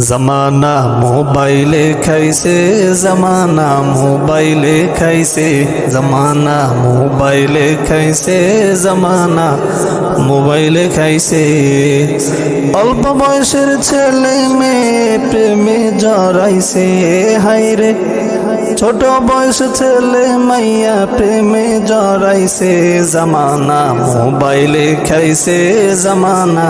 জমানা মোবাইলে খাইছে জমানা মোবাইলে খাইছে জমানা মোবাইলে খাইছে জমানা মোবাইলে খাইছে অল্প বয়সের ছেলে মেয়ে প্রেমে জড়াইছে হাইরে ছোট বয়স ছেলে মাইয়া প্রেমে জড়াইছে, জামানা মোবাইলে খাইছে, জামানা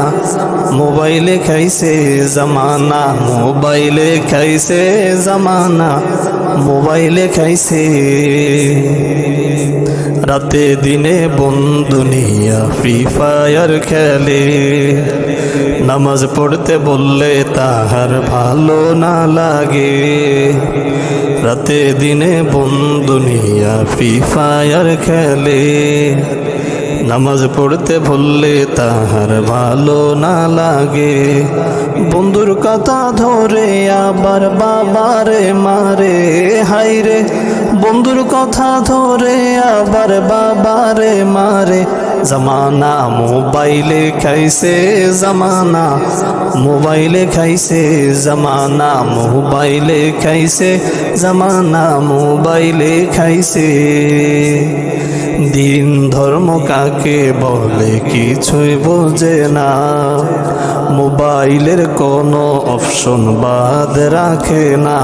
মোবাইলে খাইছে, জামানা মোবাইলে খাইছে, জামানা মোবাইলে খাইছে। রাতে দিনে বন্ধু নিয়া ফ্রি ফায়ার খেলে, নামাজ পড়তে বললে তাহার ভালো না লাগে। রাতে দিনে বন্ধু নিয়া ফ্রি ফায়ার খেলে। নামাজ পড়তে ভুললে তাহার ভালো না লাগে। বন্ধুর কথা ধরে আবার বাবারে মারে। হাইরে বন্ধুর কথা ধরে আবার বাবারে মারে। জমানা মোবাইলে খাইছে জমানা মোবাইলে খাইছে জমানা মোবাইলে খাইছে জমানা মোবাইলে খাইছে দিন ধর্ম কাকে বলে কিছুই বোঝে না মোবাইলের কোনো অপশন বাদ রাখে না।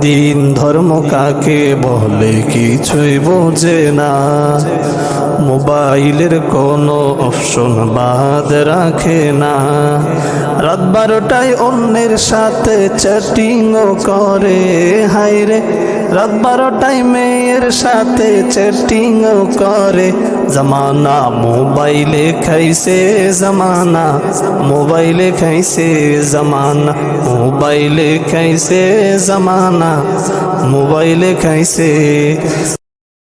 দিন ধর্ম কাকে বলে কিছুই বোঝে না। মোবাইলের কোনো অপশন বাদ রাখে না। রাত বারোটায় অন্যের সাথে চ্যাটিংও করে। হাইরে রাত বারোটায় মেয়ের সাথে চ্যাটিংও করে। জমানা মোবাইলে খাইছে জমানা, মোবাইলে খাইছে জমানা, মোবাইলে খাইছে জমানা, মোবাইলে খাইছে।